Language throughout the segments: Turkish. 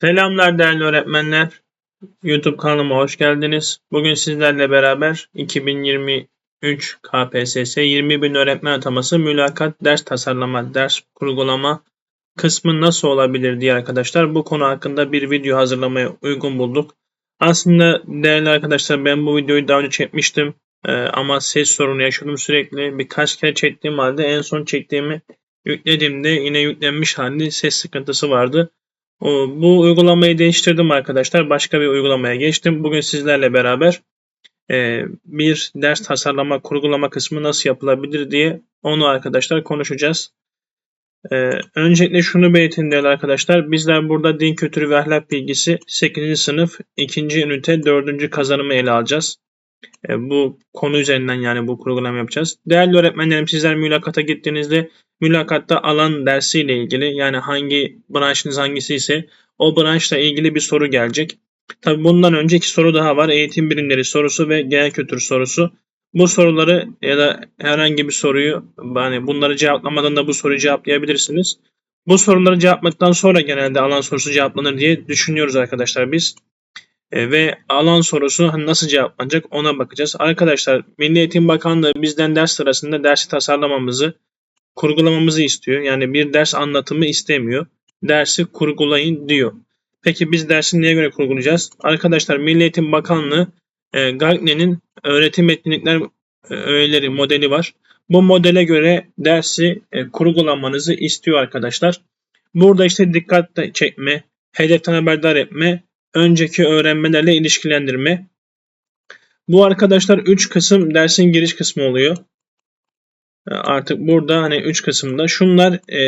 Selamlar değerli öğretmenler. YouTube kanalıma hoş geldiniz. Bugün sizlerle beraber 2023 KPSS 20 bin öğretmen ataması mülakat ders tasarlama, ders kurgulama kısmı nasıl olabilir diye arkadaşlar bu konu hakkında bir video hazırlamaya uygun bulduk. Aslında değerli arkadaşlar ben bu videoyu daha önce çekmiştim Ee, ama ses sorunu yaşadım sürekli. Birkaç kere çektiğim halde en son çektiğimi yüklediğimde yine yüklenmiş halde ses sıkıntısı vardı. Bu uygulamayı değiştirdim arkadaşlar. Başka bir uygulamaya geçtim. Bugün sizlerle beraber e, bir ders tasarlama, kurgulama kısmı nasıl yapılabilir diye onu arkadaşlar konuşacağız. E, öncelikle şunu belirtin değerli arkadaşlar. Bizler burada din kültürü ve ahlak bilgisi 8. sınıf 2. ünite 4. kazanımı ele alacağız. E, bu konu üzerinden yani bu kurgulama yapacağız. Değerli öğretmenlerim sizler mülakata gittiğinizde mülakatta alan dersiyle ilgili yani hangi branşınız hangisi ise o branşla ilgili bir soru gelecek. Tabi bundan önceki soru daha var. Eğitim bilimleri sorusu ve genel kültür sorusu. Bu soruları ya da herhangi bir soruyu yani bunları cevaplamadan da bu soruyu cevaplayabilirsiniz. Bu soruları cevapladıktan sonra genelde alan sorusu cevaplanır diye düşünüyoruz arkadaşlar biz. E, ve alan sorusu nasıl cevaplanacak ona bakacağız. Arkadaşlar Milli Eğitim Bakanlığı bizden ders sırasında dersi tasarlamamızı, kurgulamamızı istiyor. Yani bir ders anlatımı istemiyor. Dersi kurgulayın diyor. Peki biz dersi neye göre kurgulayacağız? Arkadaşlar Milli Eğitim Bakanlığı e, Gagne'nin öğretim etkinlikler e, öğeleri modeli var. Bu modele göre dersi e, kurgulamanızı istiyor arkadaşlar. Burada işte dikkat çekme, hedeften haberdar etme, önceki öğrenmelerle ilişkilendirme. Bu arkadaşlar 3 kısım dersin giriş kısmı oluyor. E, artık burada hani 3 kısımda şunlar e,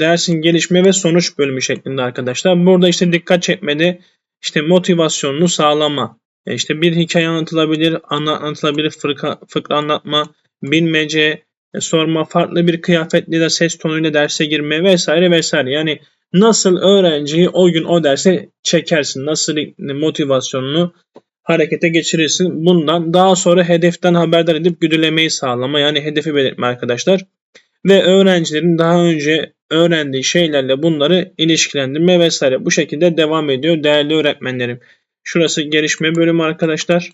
dersin gelişme ve sonuç bölümü şeklinde arkadaşlar. Burada işte dikkat çekmede işte motivasyonunu sağlama. E, işte bir hikaye anlatılabilir, anlatılabilir fıkra, fıkra anlatma, bilmece, e, sorma, farklı bir kıyafetle de ses tonuyla derse girme vesaire vesaire. Yani nasıl öğrenciyi o gün o derse çekersin, nasıl motivasyonunu harekete geçirirsin. Bundan daha sonra hedeften haberdar edip güdülemeyi sağlama yani hedefi belirtme arkadaşlar. Ve öğrencilerin daha önce öğrendiği şeylerle bunları ilişkilendirme vesaire bu şekilde devam ediyor değerli öğretmenlerim. Şurası gelişme bölümü arkadaşlar.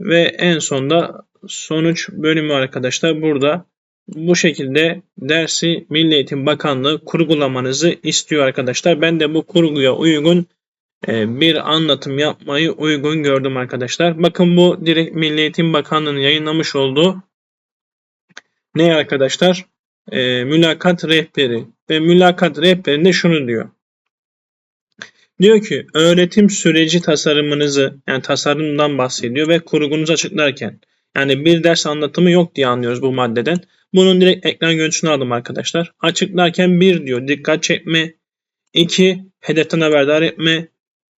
Ve en sonda sonuç bölümü arkadaşlar burada bu şekilde dersi Milli Eğitim Bakanlığı kurgulamanızı istiyor arkadaşlar. Ben de bu kurguya uygun e, bir anlatım yapmayı uygun gördüm arkadaşlar. Bakın bu direkt Milli Eğitim Bakanlığı'nın yayınlamış olduğu ne arkadaşlar? E, mülakat rehberi ve mülakat rehberinde şunu diyor. Diyor ki öğretim süreci tasarımınızı yani tasarımdan bahsediyor ve kurgunuzu açıklarken yani bir ders anlatımı yok diye anlıyoruz bu maddeden. Bunun direkt ekran görüntüsünü aldım arkadaşlar. Açıklarken bir diyor dikkat çekme, 2 hedeften haberdar etme,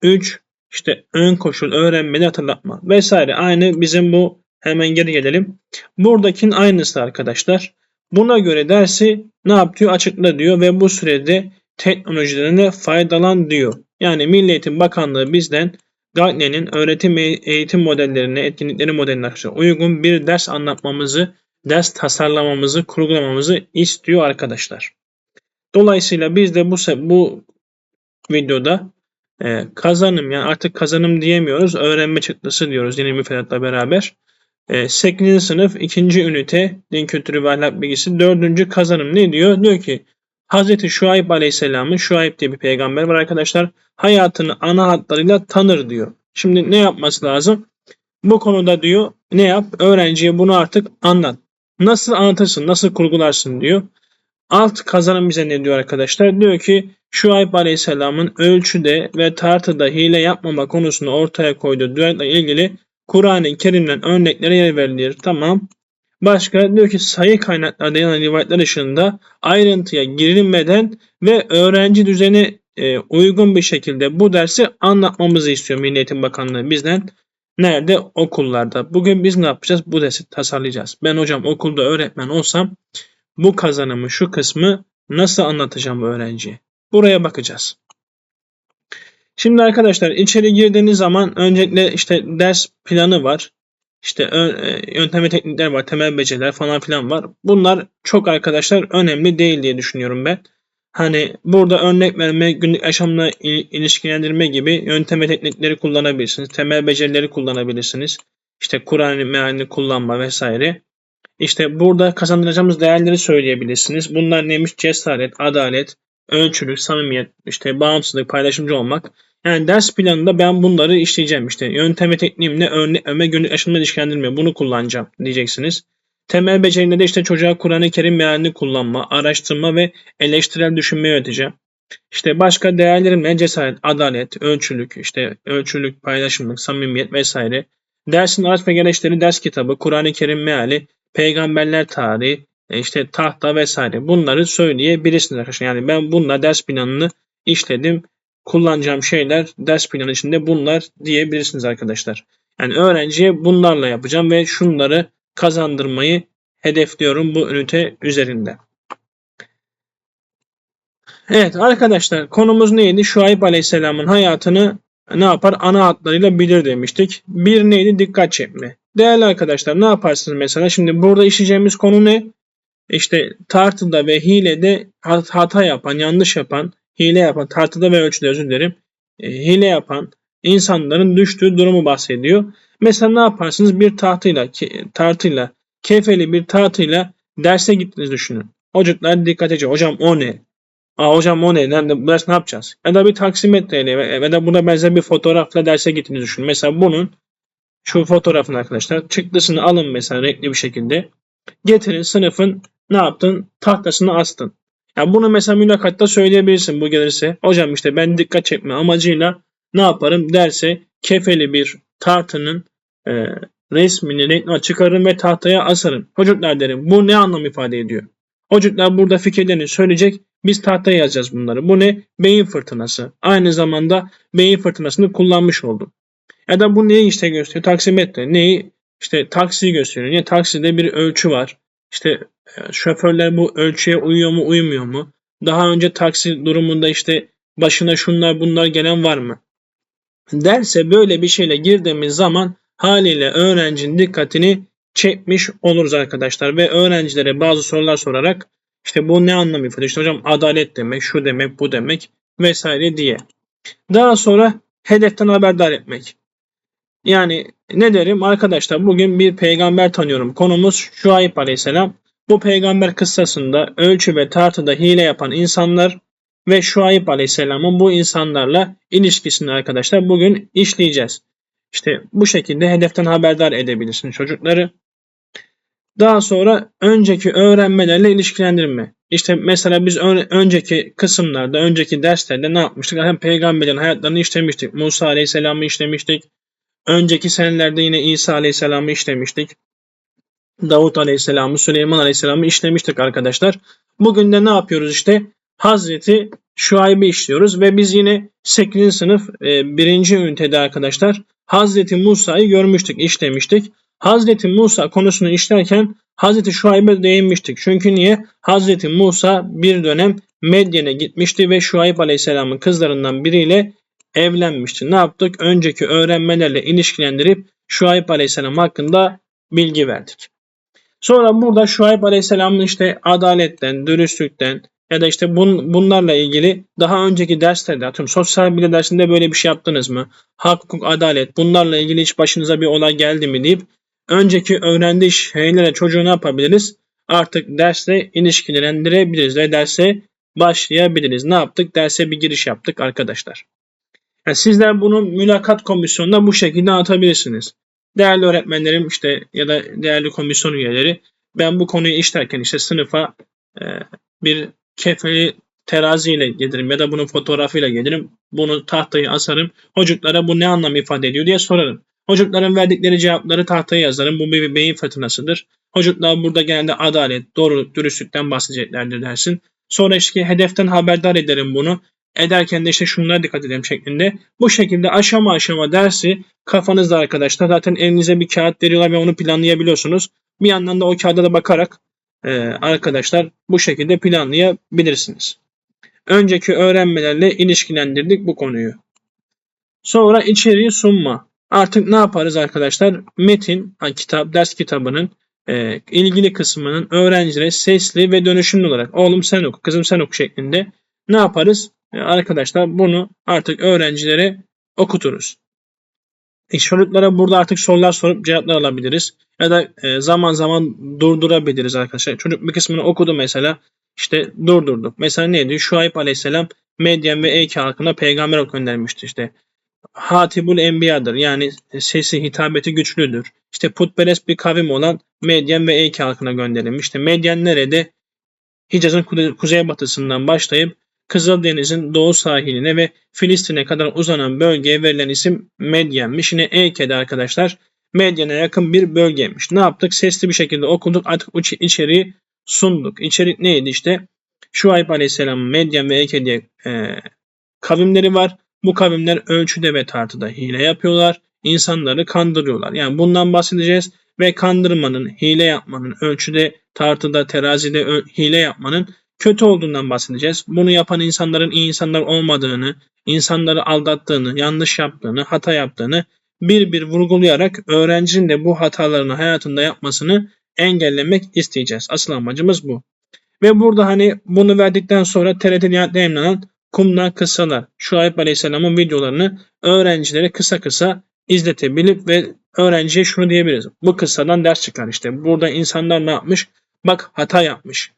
3 işte ön koşul öğrenmeni hatırlatma vesaire. Aynı bizim bu hemen geri gelelim. Buradakinin aynısı arkadaşlar. Buna göre dersi ne yapıyor açıkla diyor ve bu sürede teknolojilerine faydalan diyor. Yani Milli Eğitim Bakanlığı bizden Gardner'in öğretim eğitim modellerine, etkinlikleri modeline uygun bir ders anlatmamızı, ders tasarlamamızı, kurgulamamızı istiyor arkadaşlar. Dolayısıyla biz de bu bu videoda e, kazanım yani artık kazanım diyemiyoruz. Öğrenme çıktısı diyoruz yeni müfredatla beraber. E, 8. sınıf 2. ünite din kültürü ve ahlak bilgisi 4. kazanım ne diyor? Diyor ki Hz. Şuayb Aleyhisselam'ın Şuayb diye bir peygamber var arkadaşlar. Hayatını ana hatlarıyla tanır diyor. Şimdi ne yapması lazım? Bu konuda diyor ne yap? Öğrenciye bunu artık anlat. Nasıl anlatırsın, nasıl kurgularsın diyor. Alt kazanım bize ne diyor arkadaşlar? Diyor ki Şuayb Aleyhisselam'ın ölçüde ve tartıda hile yapmama konusunu ortaya koyduğu düello ilgili Kur'an-ı Kerim'den örneklere yer verilir. Tamam. Başka diyor ki sayı kaynaklarda yer rivayetler ışığında ayrıntıya girilmeden ve öğrenci düzeni e, uygun bir şekilde bu dersi anlatmamızı istiyor Milli Eğitim Bakanlığı bizden. Nerede? Okullarda. Bugün biz ne yapacağız? Bu dersi tasarlayacağız. Ben hocam okulda öğretmen olsam bu kazanımı şu kısmı nasıl anlatacağım öğrenciye? Buraya bakacağız. Şimdi arkadaşlar içeri girdiğiniz zaman öncelikle işte ders planı var. İşte e, yöntem ve teknikler var, temel beceriler falan filan var. Bunlar çok arkadaşlar önemli değil diye düşünüyorum ben. Hani burada örnek verme, günlük yaşamla il- ilişkilendirme gibi yöntem ve teknikleri kullanabilirsiniz. Temel becerileri kullanabilirsiniz. İşte Kur'an mealini kullanma vesaire. İşte burada kazandıracağımız değerleri söyleyebilirsiniz. Bunlar neymiş? Cesaret, adalet, ölçülük, samimiyet, işte bağımsızlık, paylaşımcı olmak. Yani ders planında ben bunları işleyeceğim işte. Yöntem ve tekniğimle örnek ve günlük yaşamla ilişkilendirme. Bunu kullanacağım diyeceksiniz. Temel becerilerinde işte çocuğa Kur'an-ı Kerim mealini kullanma, araştırma ve eleştirel düşünmeyi öğreteceğim. İşte başka değerlerimle cesaret, adalet, ölçülük, işte ölçülük, paylaşımlık, samimiyet vesaire. Dersin araç ve gereçleri ders kitabı, Kur'an-ı Kerim meali, peygamberler tarihi, e, işte tahta vesaire. Bunları söyleyebilirsiniz arkadaşlar. Yani ben bununla ders planını işledim. Kullanacağım şeyler ders planı içinde bunlar diyebilirsiniz arkadaşlar. Yani öğrenciye bunlarla yapacağım ve şunları kazandırmayı hedefliyorum bu ünite üzerinde. Evet arkadaşlar konumuz neydi? Şuayb Aleyhisselam'ın hayatını ne yapar? Ana hatlarıyla bilir demiştik. Bir neydi? Dikkat çekme. Değerli arkadaşlar ne yaparsınız mesela? Şimdi burada işleyeceğimiz konu ne? İşte tartıda ve hilede hata yapan, yanlış yapan, hile yapan, tartıda ve ölçüde özür dilerim, e, hile yapan insanların düştüğü durumu bahsediyor. Mesela ne yaparsınız? Bir tahtıyla, tartıyla, kefeli bir tartıyla derse gittiniz düşünün. Çocuklar dikkat edin. Hocam o ne? Aa hocam o ne? Nerede, ders ne yapacağız? Ya da bir taksimetreyle ve da buna benzer bir fotoğrafla derse gittiniz düşünün. Mesela bunun şu fotoğrafın arkadaşlar çıktısını alın mesela renkli bir şekilde. Getirin sınıfın ne yaptın? Tahtasını astın. Ya bunu mesela mülakatta söyleyebilirsin bu gelirse. Hocam işte ben dikkat çekme amacıyla ne yaparım derse kefeli bir tartının e, resmini renkli çıkarırım ve tahtaya asarım. Çocuklar derim bu ne anlam ifade ediyor? Çocuklar burada fikirlerini söyleyecek. Biz tahtaya yazacağız bunları. Bu ne? Beyin fırtınası. Aynı zamanda beyin fırtınasını kullanmış oldum. Ya da bu neyi işte gösteriyor? Taksimetre. Neyi? İşte taksiyi gösteriyor. Niye? Takside bir ölçü var. İşte e, şoförler bu ölçüye uyuyor mu uymuyor mu? Daha önce taksi durumunda işte başına şunlar bunlar gelen var mı? Derse böyle bir şeyle girdiğimiz zaman haliyle öğrencinin dikkatini çekmiş oluruz arkadaşlar ve öğrencilere bazı sorular sorarak işte bu ne anlam ifade işte hocam adalet demek, şu demek, bu demek vesaire diye. Daha sonra hedeften haberdar etmek. Yani ne derim arkadaşlar bugün bir peygamber tanıyorum. Konumuz Şuayb Aleyhisselam. Bu peygamber kıssasında ölçü ve tartıda hile yapan insanlar ve Şuayb Aleyhisselam'ın bu insanlarla ilişkisini arkadaşlar bugün işleyeceğiz. İşte bu şekilde hedeften haberdar edebilirsiniz çocukları. Daha sonra önceki öğrenmelerle ilişkilendirme. İşte mesela biz ön, önceki kısımlarda, önceki derslerde ne yapmıştık? Hem peygamberin hayatlarını işlemiştik. Musa Aleyhisselam'ı işlemiştik. Önceki senelerde yine İsa Aleyhisselam'ı işlemiştik. Davut Aleyhisselam'ı, Süleyman Aleyhisselam'ı işlemiştik arkadaşlar. Bugün de ne yapıyoruz işte? Hazreti Şuayb'i işliyoruz ve biz yine 8. sınıf 1. E, ünitede arkadaşlar Hazreti Musa'yı görmüştük, işlemiştik. Hazreti Musa konusunu işlerken Hazreti Şuayb'e değinmiştik. Çünkü niye? Hazreti Musa bir dönem Medyen'e gitmişti ve Şuayb Aleyhisselam'ın kızlarından biriyle evlenmişti. Ne yaptık? Önceki öğrenmelerle ilişkilendirip Şuayb Aleyhisselam hakkında bilgi verdik. Sonra burada Şuayb Aleyhisselam'ın işte adaletten, dürüstlükten ya da işte bun, bunlarla ilgili daha önceki derslerde atıyorum sosyal bilgi dersinde böyle bir şey yaptınız mı? Hak, hukuk, adalet bunlarla ilgili hiç başınıza bir olay geldi mi deyip önceki öğrendiği şeylere çocuğu ne yapabiliriz? Artık dersle ilişkilendirebiliriz ve derse başlayabiliriz. Ne yaptık? Derse bir giriş yaptık arkadaşlar. Yani sizler bunu mülakat komisyonunda bu şekilde atabilirsiniz. Değerli öğretmenlerim işte ya da değerli komisyon üyeleri ben bu konuyu işlerken işte sınıfa e, bir kefeli teraziyle gelirim ya da bunun fotoğrafıyla gelirim. Bunu tahtayı asarım. Çocuklara bu ne anlam ifade ediyor diye sorarım. Çocukların verdikleri cevapları tahtaya yazarım. Bu bir beyin fırtınasıdır. Çocuklar burada genelde adalet, doğruluk, dürüstlükten bahsedeceklerdir dersin. Sonra işte hedeften haberdar ederim bunu. Ederken de işte şunlara dikkat edelim şeklinde. Bu şekilde aşama aşama dersi kafanızda arkadaşlar. Zaten elinize bir kağıt veriyorlar ve onu planlayabiliyorsunuz. Bir yandan da o kağıda da bakarak e, arkadaşlar bu şekilde planlayabilirsiniz. Önceki öğrenmelerle ilişkilendirdik bu konuyu. Sonra içeriği sunma. Artık ne yaparız arkadaşlar? Metin, kitap, ders kitabının e, ilgili kısmının öğrencilere sesli ve dönüşümlü olarak oğlum sen oku, kızım sen oku şeklinde ne yaparız? E, arkadaşlar bunu artık öğrencilere okuturuz. E, burada artık sorular sorup cevaplar alabiliriz. Ya da e, zaman zaman durdurabiliriz arkadaşlar. Çocuk bir kısmını okudu mesela. İşte durdurduk. Mesela neydi? Şuayb aleyhisselam Medyen ve Eyke halkına peygamber göndermişti işte. Hatibul Enbiya'dır. Yani sesi hitabeti güçlüdür. İşte putperest bir kavim olan Medyen ve Eyke halkına gönderilmiş. İşte Medyen nerede? Hicaz'ın kuze- kuzeybatısından başlayıp Kızıldeniz'in doğu sahiline ve Filistin'e kadar uzanan bölgeye verilen isim Medyen'miş. Yine Eyke'de arkadaşlar Medyen'e yakın bir bölgeymiş. Ne yaptık? Sesli bir şekilde okuduk. Artık içeriği sunduk. İçerik neydi işte? Şuayb Aleyhisselam'ın Medyen ve Eyke diye e, kavimleri var. Bu kavimler ölçüde ve tartıda hile yapıyorlar. İnsanları kandırıyorlar. Yani bundan bahsedeceğiz ve kandırmanın, hile yapmanın, ölçüde, tartıda, terazide hile yapmanın kötü olduğundan bahsedeceğiz. Bunu yapan insanların iyi insanlar olmadığını, insanları aldattığını, yanlış yaptığını, hata yaptığını bir bir vurgulayarak öğrencinin de bu hatalarını hayatında yapmasını engellemek isteyeceğiz. Asıl amacımız bu. Ve burada hani bunu verdikten sonra TRT'de yayınlanan Kumdan Kıssalar, Şuayb Aleyhisselam'ın videolarını öğrencilere kısa kısa izletebilip ve öğrenciye şunu diyebiliriz. Bu kıssadan ders çıkar işte. Burada insanlar ne yapmış? Bak hata yapmış.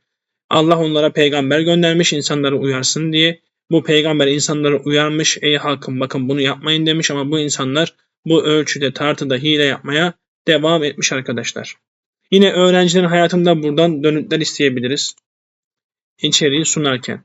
Allah onlara peygamber göndermiş insanları uyarsın diye. Bu peygamber insanları uyarmış. Ey halkım bakın bunu yapmayın demiş ama bu insanlar bu ölçüde tartıda hile yapmaya devam etmiş arkadaşlar. Yine öğrencilerin hayatında buradan dönütler isteyebiliriz. İçeriği sunarken.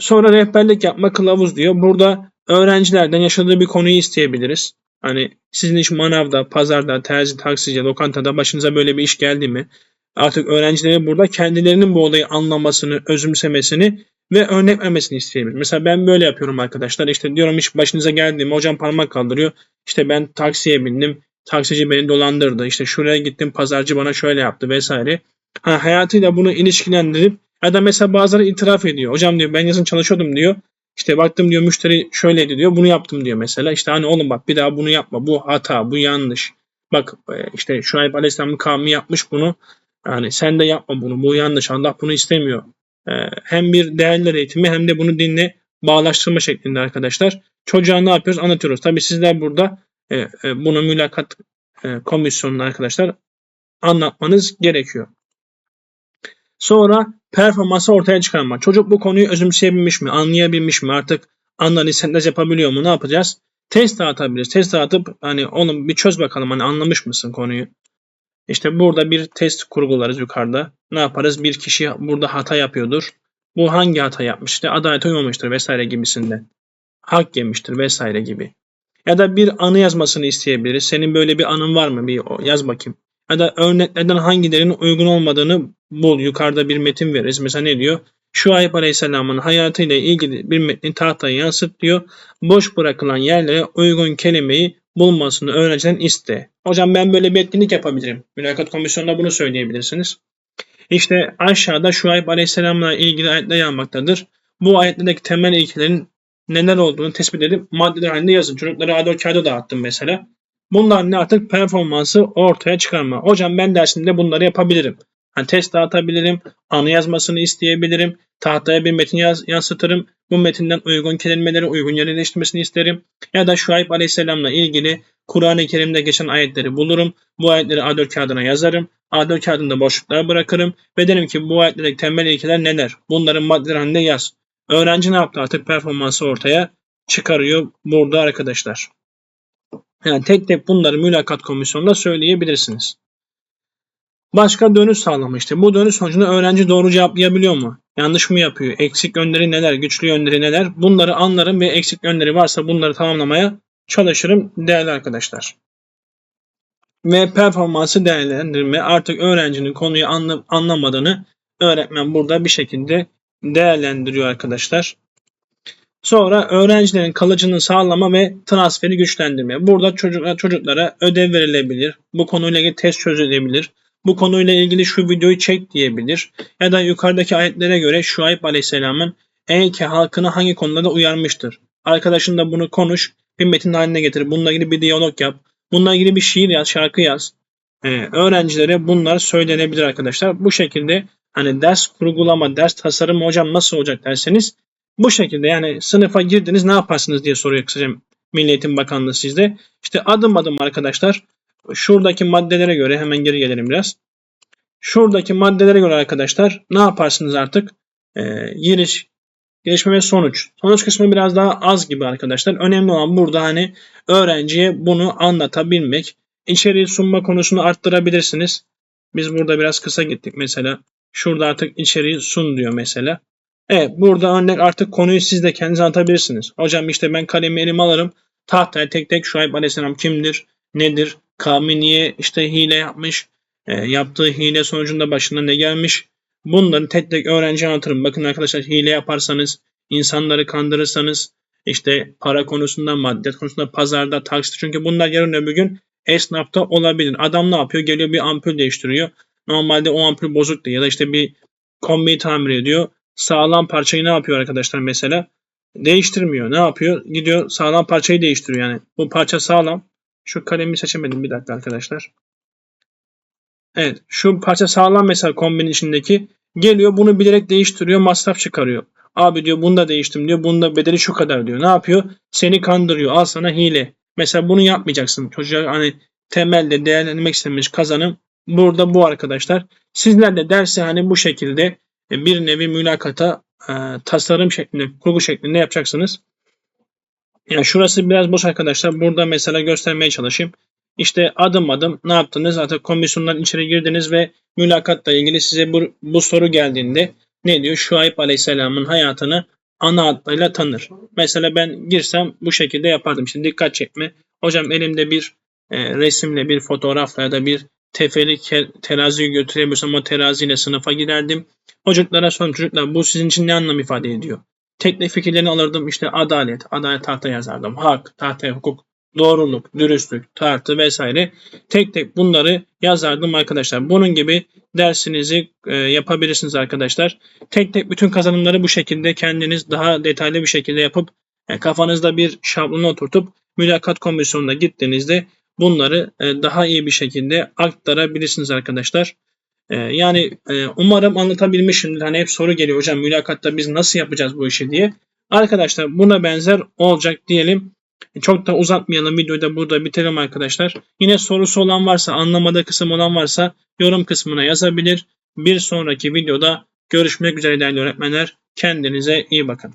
Sonra rehberlik yapma kılavuz diyor. Burada öğrencilerden yaşadığı bir konuyu isteyebiliriz. Hani sizin iş manavda, pazarda, terzi, taksici, lokantada başınıza böyle bir iş geldi mi? Artık öğrencilerin burada kendilerinin bu olayı anlamasını, özümsemesini ve örnek vermesini isteyebiliriz. Mesela ben böyle yapıyorum arkadaşlar. İşte diyorum iş başınıza geldi mi? Hocam parmak kaldırıyor. İşte ben taksiye bindim. Taksici beni dolandırdı. İşte şuraya gittim. Pazarcı bana şöyle yaptı vesaire. Ha, hayatıyla bunu ilişkilendirip ya da mesela bazıları itiraf ediyor. Hocam diyor ben yazın çalışıyordum diyor. İşte baktım diyor müşteri şöyleydi diyor. Bunu yaptım diyor mesela. İşte hani oğlum bak bir daha bunu yapma. Bu hata, bu yanlış. Bak e, işte Şuayb Aleyhisselam'ın kavmi yapmış bunu. Yani sen de yapma bunu. Bu yanlış. Allah bunu istemiyor. E, Hem bir değerler eğitimi hem de bunu dinle bağlaştırma şeklinde arkadaşlar. Çocuğa ne yapıyoruz? Anlatıyoruz. Tabii sizler burada e, e, bunu mülakat e, komisyonuna arkadaşlar anlatmanız gerekiyor. Sonra performansı ortaya çıkarma. Çocuk bu konuyu özümseyebilmiş mi? Anlayabilmiş mi? Artık analiz, sentez yapabiliyor mu? Ne yapacağız? Test dağıtabiliriz. Test dağıtıp hani onu bir çöz bakalım hani anlamış mısın konuyu? İşte burada bir test kurgularız yukarıda. Ne yaparız? Bir kişi burada hata yapıyordur. Bu hangi hata yapmış? İşte adalete uymamıştır vesaire gibisinde. Hak yemiştir vesaire gibi. Ya da bir anı yazmasını isteyebiliriz. Senin böyle bir anın var mı? Bir yaz bakayım. Ya da örneklerden hangilerinin uygun olmadığını bul. Yukarıda bir metin veririz. Mesela ne diyor? Şuayb Aleyhisselam'ın hayatıyla ilgili bir metni tahtaya yansıt diyor. Boş bırakılan yerlere uygun kelimeyi bulmasını öğrenciden iste. Hocam ben böyle bir etkinlik yapabilirim. Mülakat komisyonunda bunu söyleyebilirsiniz. İşte aşağıda Şuayb Aleyhisselam'la ilgili ayetler yanmaktadır. Bu ayetlerdeki temel ilkelerin neler olduğunu tespit edip maddeler halinde yazın. Çocuklara A4 kağıda dağıttım mesela. Bunlar ne artık performansı ortaya çıkarma. Hocam ben dersimde bunları yapabilirim. Hani test dağıtabilirim, anı yazmasını isteyebilirim, tahtaya bir metin yaz, yansıtırım. Bu metinden uygun kelimeleri uygun yerleştirmesini isterim. Ya da Şuayb Aleyhisselam'la ilgili Kur'an-ı Kerim'de geçen ayetleri bulurum. Bu ayetleri A4 kağıdına yazarım. A4 kağıdında boşluklar bırakırım. Ve derim ki bu ayetlerdeki temel ilkeler neler? Bunların maddeler halinde yaz. Öğrenci ne yaptı artık performansı ortaya çıkarıyor burada arkadaşlar. Yani tek tek bunları mülakat komisyonunda söyleyebilirsiniz. Başka dönüş sağlama işte. Bu dönüş sonucunda öğrenci doğru cevaplayabiliyor mu? Yanlış mı yapıyor? Eksik yönleri neler? Güçlü yönleri neler? Bunları anlarım ve eksik yönleri varsa bunları tamamlamaya çalışırım değerli arkadaşlar. Ve performansı değerlendirme artık öğrencinin konuyu anla- anlamadığını öğretmen burada bir şekilde değerlendiriyor arkadaşlar. Sonra öğrencilerin kalıcını sağlama ve transferi güçlendirme. Burada çocuklar, çocuklara ödev verilebilir. Bu konuyla ilgili test çözülebilir. Bu konuyla ilgili şu videoyu çek diyebilir. Ya da yukarıdaki ayetlere göre Şuayb Aleyhisselam'ın Eyke halkını hangi konularda uyarmıştır. Arkadaşınla bunu konuş, bir metin haline getir. Bununla ilgili bir diyalog yap. Bununla ilgili bir şiir yaz, şarkı yaz. Ee, öğrencilere bunlar söylenebilir arkadaşlar. Bu şekilde hani ders kurgulama, ders tasarımı hocam nasıl olacak derseniz Bu şekilde yani sınıfa girdiniz ne yaparsınız diye soruyor kısaca Milli Eğitim Bakanlığı sizde. İşte adım adım arkadaşlar şuradaki maddelere göre hemen geri gelelim biraz. Şuradaki maddelere göre arkadaşlar ne yaparsınız artık? Ee, giriş, gelişme ve sonuç. Sonuç kısmı biraz daha az gibi arkadaşlar. Önemli olan burada hani öğrenciye bunu anlatabilmek. İçeriği sunma konusunu arttırabilirsiniz. Biz burada biraz kısa gittik mesela. Şurada artık içeriği sun diyor mesela. Evet burada örnek artık konuyu siz de kendiniz anlatabilirsiniz. Hocam işte ben kalemi elime alırım. Tahtaya tek tek Şuayb Aleyhisselam kimdir, nedir, kavmi niye işte hile yapmış, e, yaptığı hile sonucunda başına ne gelmiş. Bunları tek tek öğrenci anlatırım. Bakın arkadaşlar hile yaparsanız, insanları kandırırsanız, işte para konusunda, madde konusunda, pazarda, taksite. Çünkü bunlar yarın öbür gün esnafta olabilir. Adam ne yapıyor? Geliyor bir ampul değiştiriyor. Normalde o ampul bozuktu ya da işte bir kombiyi tamir ediyor. Sağlam parçayı ne yapıyor arkadaşlar mesela? Değiştirmiyor. Ne yapıyor? Gidiyor sağlam parçayı değiştiriyor yani. Bu parça sağlam. Şu kalemi seçemedim bir dakika arkadaşlar. Evet şu parça sağlam mesela kombinin içindeki. Geliyor bunu bilerek değiştiriyor masraf çıkarıyor. Abi diyor bunu da değiştim diyor. Bunda bedeli şu kadar diyor. Ne yapıyor? Seni kandırıyor. Al sana hile. Mesela bunu yapmayacaksın. Çocuğa hani temelde değerlendirmek istemiş kazanım burada bu arkadaşlar. Sizler de dersi hani bu şekilde e, bir nevi mülakata e, tasarım şeklinde, kurgu şeklinde yapacaksınız. Yani şurası biraz boş arkadaşlar. Burada mesela göstermeye çalışayım. İşte adım adım ne yaptınız? Zaten komisyondan içeri girdiniz ve mülakatla ilgili size bu, bu soru geldiğinde ne diyor? Şuayb Aleyhisselam'ın hayatını ana adıyla tanır. Mesela ben girsem bu şekilde yapardım. Şimdi dikkat çekme. Hocam elimde bir e, resimle bir fotoğrafla ya da bir tefeli teraziyi götürebiliyorsam o teraziyle sınıfa giderdim. Çocuklara son çocuklar bu sizin için ne anlam ifade ediyor? Teknik fikirlerini alırdım işte adalet, adalet tahta yazardım. Hak, tahta hukuk, doğruluk, dürüstlük, tartı vesaire. Tek tek bunları yazardım arkadaşlar. Bunun gibi dersinizi e, yapabilirsiniz arkadaşlar. Tek tek bütün kazanımları bu şekilde kendiniz daha detaylı bir şekilde yapıp e, kafanızda bir şablonu oturtup mülakat komisyonuna gittiğinizde bunları e, daha iyi bir şekilde aktarabilirsiniz arkadaşlar. E, yani e, umarım anlatabilmişimdir. Hani hep soru geliyor hocam mülakatta biz nasıl yapacağız bu işi diye. Arkadaşlar buna benzer olacak diyelim. Çok da uzatmayalım videoyu da burada bitirelim arkadaşlar. Yine sorusu olan varsa anlamadığı kısım olan varsa yorum kısmına yazabilir. Bir sonraki videoda görüşmek üzere değerli öğretmenler. Kendinize iyi bakın.